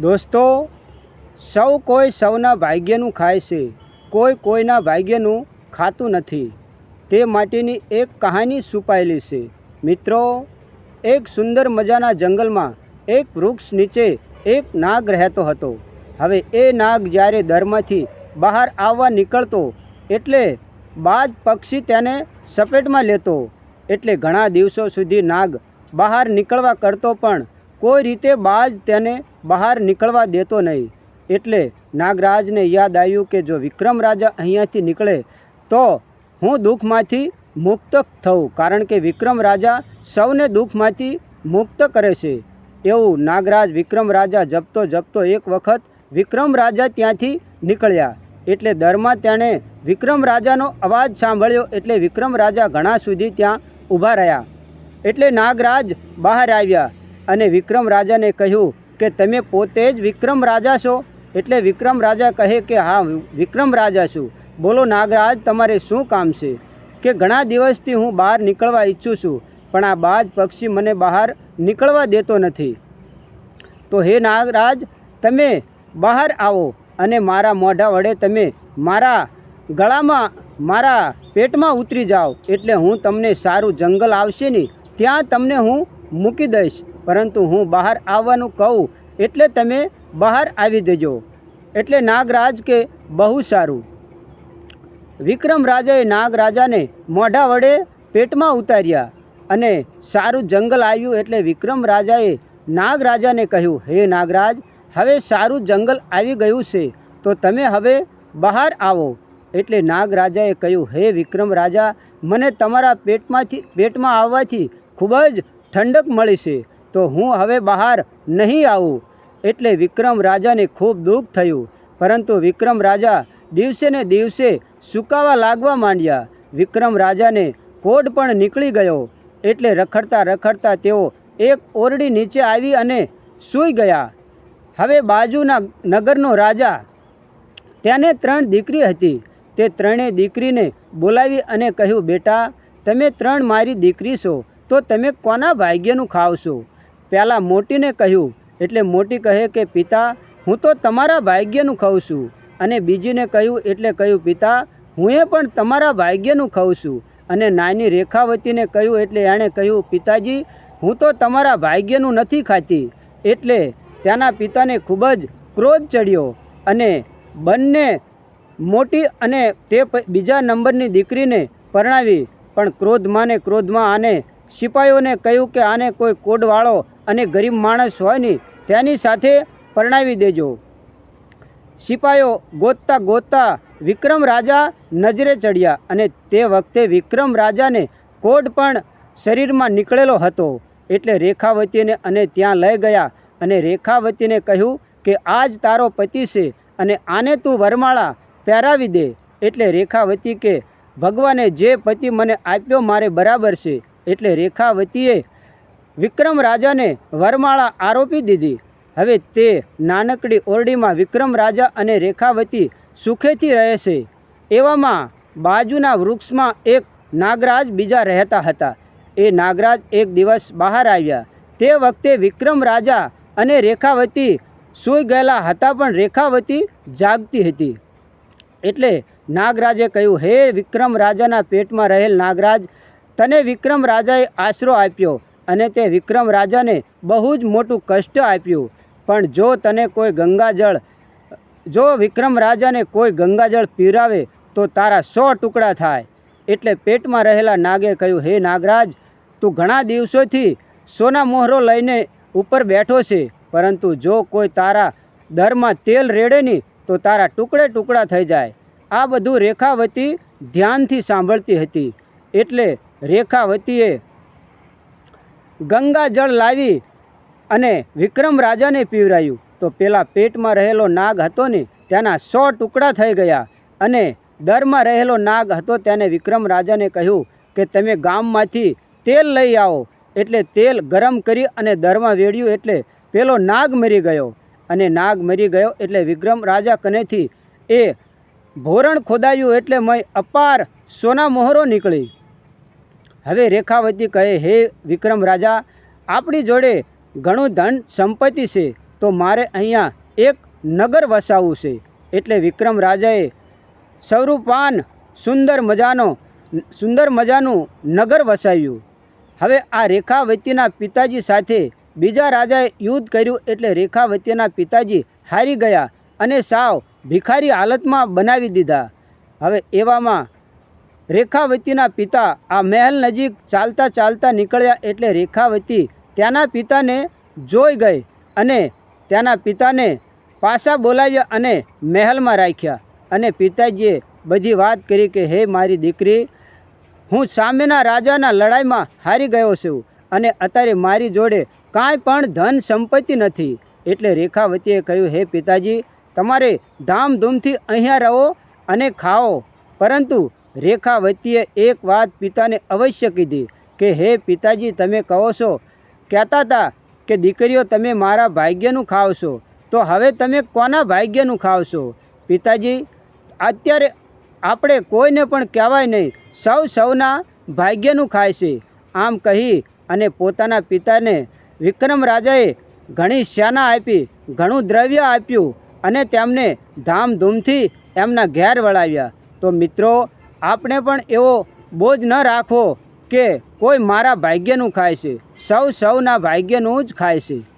દોસ્તો, સૌ કોઈ સૌના ભાગ્યનું ખાય છે. કોઈ કોઈના ભાગ્યનું ખાતું નથી. તે માટેની એક કહાની છુપાયેલી છે. મિત્રો, એક સુંદર મજાના જંગલમાં એક વૃક્ષ નીચે એક નાગ રહેતો હતો. હવે એ નાગ જ્યારે દરમાંથી બહાર આવવા નીકળતો, એટલે બાજ પક્ષી તેને સપેટમાં લેતો. એટલે ઘણા દિવસો સુધી નાગ બહાર નીકળવા કરતો પણ કોઈ રીતે બાજ તેને બહાર નીકળવા દેતો નહીં. એટલે નાગરાજને યાદ આવ્યું કે જો વિક્રમ રાજા અહીંયાથી નીકળે, તો હું દુઃખમાંથી મુક્ત થઉં, કારણ કે વિક્રમ રાજા સૌને દુઃખમાંથી મુક્ત કરે છે. એવું નાગરાજ વિક્રમ રાજા જપતો જપતો એક વખત વિક્રમ રાજા ત્યાંથી નીકળ્યા. એટલે દરમાં તેણે વિક્રમ રાજાનો અવાજ સાંભળ્યો એટલે વિક્રમ રાજા ઘણા સુધી ત્યાં ઊભા રહ્યા. એટલે નાગરાજ બહાર આવ્યા. અને વિક્રમ રાજાને કહ્યું કે તમે પોતે જ વિક્રમ રાજા છો? એટલે વિક્રમ રાજા કહે કે, હા વિક્રમ રાજા છું. બોલો, નાગરાજ, તમારે શું કામ છે? કે ઘણા દિવસથી હું બહાર નીકળવા ઈચ્છું છું, પણ આ બાજ પક્ષી મને બહાર નીકળવા દેતો નથી. તો હે નાગરાજ, તમે બહાર આવો અને મારા મોઢા વડે તમે મારા ગળામાં, મારા પેટમાં ઉતરી જાઓ. એટલે હું તમને સારું જંગલ આવશે ને ત્યાં તમને હું મૂકી દઈશ. પરંતુ હું બહાર આવવાનું કહું એટલે તમે બહાર આવી જજો. એટલે નાગરાજ કે બહુ સારું. વિક્રમ રાજાએ નાગરાજાને મોઢા વડે પેટમાં ઉતાર્યા અને સારું જંગલ આવ્યું એટલે વિક્રમ રાજાએ નાગરાજાને કહ્યું, હે નાગરાજ, હવે સારું જંગલ આવી ગયું છે, તો તમે હવે બહાર આવો. એટલે નાગરાજાએ કહ્યું, હે વિક્રમ રાજા, મને તમારા પેટમાંથી, પેટમાં આવવાથી ખૂબ જ ઠંડક મળી છે. તો હું હવે બહાર નહીં આવું. એટલે વિક્રમ રાજાને ખૂબ દુઃખ થયું. પરંતુ વિક્રમ રાજા દિવસે ને દિવસે સુકાવા લાગવા માંડ્યા. વિક્રમ રાજાને કોડ પણ નીકળી ગયો. એટલે રખડતા રખડતા તેઓ એક ઓરડી નીચે આવી અને સૂઈ ગયા. હવે બાજુના નગરનો રાજા તેને ત્રણ દીકરી હતી. તે ત્રણેય દીકરીને બોલાવી અને કહ્યું, બેટા, તમે ત્રણ મારી દીકરી છો. તો તમે કોના ભાગ્યનું ખાવશો? પહેલાં મોટીને કહ્યું, એટલે મોટી કહે કે, પિતા, હું તો તમારા ભાગ્યનું ખાઉં છું. અને બીજીને કહ્યું, એટલે કહ્યું, પિતા હું એ પણ તમારા ભાગ્યનું ખાઉં છું. અને નાની રેખાવતીને કહ્યું, એટલે એણે કહ્યું, પિતાજી, હું તો તમારા ભાગ્યનું નથી ખાતી. એટલે ત્યાંના પિતાને ખૂબ જ ક્રોધ ચડ્યો અને બંને મોટી અને તે બીજા નંબરની દીકરીને પરણાવી. પણ ક્રોધમાં ને ક્રોધમાં આને સિપાહીઓને કહ્યું કે, આને કોઈ કોડવાળો અને ગરીબ માણસ હોય ને તેની સાથે પરણાવી દેજો. સિપાયો ગોતતા ગોતતા વિક્રમ રાજા નજરે ચડ્યા અને તે વખતે વિક્રમ રાજાને કોડ પણ શરીરમાં નીકળેલો હતો. એટલે રેખાવતીને અને ત્યાં લઈ ગયા અને રેખાવતીને કહ્યું કે, આજ તારો પતિ છે અને આને તું વરમાળા પહેરાવી દે. એટલે રેખાવતી કે, ભગવાને જે પતિ મને આપ્યો મારે બરાબર છે. એટલે રેખાવતીએ વિક્રમ રાજાને વરમાળા આરોપી દીધી. હવે તે નાનકડી ઓરડીમાં વિક્રમ રાજા અને રેખાવતી સુખેથી રહે છે. એવામાં બાજુના વૃક્ષમાં એક નાગરાજ બીજા રહેતા હતા. એ નાગરાજ એક દિવસ બહાર આવ્યા. તે વખતે વિક્રમ રાજા અને રેખાવતી સૂઈ ગયેલા હતા પણ રેખાવતી જાગતી હતી. એટલે નાગરાજે કહ્યું, હે વિક્રમ રાજાના પેટમાં રહેલ નાગરાજ, તને વિક્રમ રાજાએ આશરો આપ્યો. અને તે વિક્રમ રાજાને બહુ જ મોટું કષ્ટ આપ્યું. પણ જો તને કોઈ ગંગાજળ, જો વિક્રમ રાજાને કોઈ ગંગાજળ પીરાવે તો તારા સો ટુકડા થાય. એટલે પેટમાં રહેલા નાગે કહ્યું, હે નાગરાજ, તું ઘણા દિવસોથી સોના મોહરો લઈને ઉપર બેઠો છે, પરંતુ જો કોઈ તારા દરમાં તેલ રેડે નહીં તો તારા ટુકડે ટુકડા થઈ જાય. આ બધું રેખાવતી ધ્યાનથી સાંભળતી હતી. એટલે રેખાવતીએ ગંગાજળ લાવી અને વિક્રમ રાજાને પીવરાયું. તો પેલા પેટમાં રહેલો નાગ હતો ને તેના સો ટુકડા થઈ ગયા અને દરમાં રહેલો નાગ હતો તેને વિક્રમ રાજાને કહ્યું કે તમે ગામમાંથી તેલ લઈ આવો. એટલે તેલ ગરમ કરી અને દરમાં વેડ્યું એટલે પેલો નાગ મરી ગયો. અને નાગ મરી ગયો એટલે વિક્રમ રાજા કનેથી એ ભોરણ ખોદાયું એટલે મય અપાર સોના મોહરો નીકળી. હવે રેખાવતી કહે, હે વિક્રમ રાજા, આપણી જોડે ઘણું ધન સંપત્તિ છે, તો મારે અહીંયા એક નગર વસાવવું છે. એટલે વિક્રમ રાજાએ સ્વરૂપાન સુંદર મજાનો, સુંદર મજાનું નગર વસાવ્યું. હવે આ રેખાવતીના પિતાજી સાથે બીજા રાજાએ યુદ્ધ કર્યું એટલે રેખાવતીના પિતાજી હારી ગયા અને સાવ ભિખારી હાલતમાં બનાવી દીધા. હવે એવામાં રેખાવતીના પિતા આ મહેલ નજીક ચાલતા ચાલતા નીકળ્યા એટલે રેખાવતી ત્યાંના પિતાને જોઈ ગઈ અને ત્યાંના પિતાને પાછા બોલાવ્યા અને મહેલમાં રાખ્યા. અને પિતાજીએ બધી વાત કરી કે, હે મારી દીકરી, હું સામેના રાજાના લડાઈમાં હારી ગયો છું અને અત્યારે મારી જોડે કાંઈ પણ ધન સંપત્તિ નથી. એટલે રેખાવતીએ કહ્યું, હે પિતાજી, તમારે ધામધૂમથી અહીંયા રહો અને ખાઓ. પરંતુ રેખાવતીએ એક વાત પિતાને અવશ્ય કીધી કે, હે પિતાજી, તમે કહો છો. કહેતા હતા કે, દીકરીઓ, તમે મારા ભાગ્યનું ખાવ છો. તો હવે તમે કોના ભાગ્યનું ખાવ છો? પિતાજી, અત્યારે આપણે કોઈને પણ કહેવાય નહીં, સૌ સૌના ભાગ્યનું ખાય છે. આમ કહી અને પોતાના પિતાને વિક્રમ રાજાએ ઘણી સેના આપી, ઘણું દ્રવ્ય આપ્યું અને તેમને ધામધૂમથી એમના ઘેર વળાવ્યા. તો મિત્રો આપણે પણ એવો બોજ ન રાખો કે કોઈ મારા ભાગ્યનું ખાય છે. સૌ સૌના ભાગ્યનું જ ખાય છે.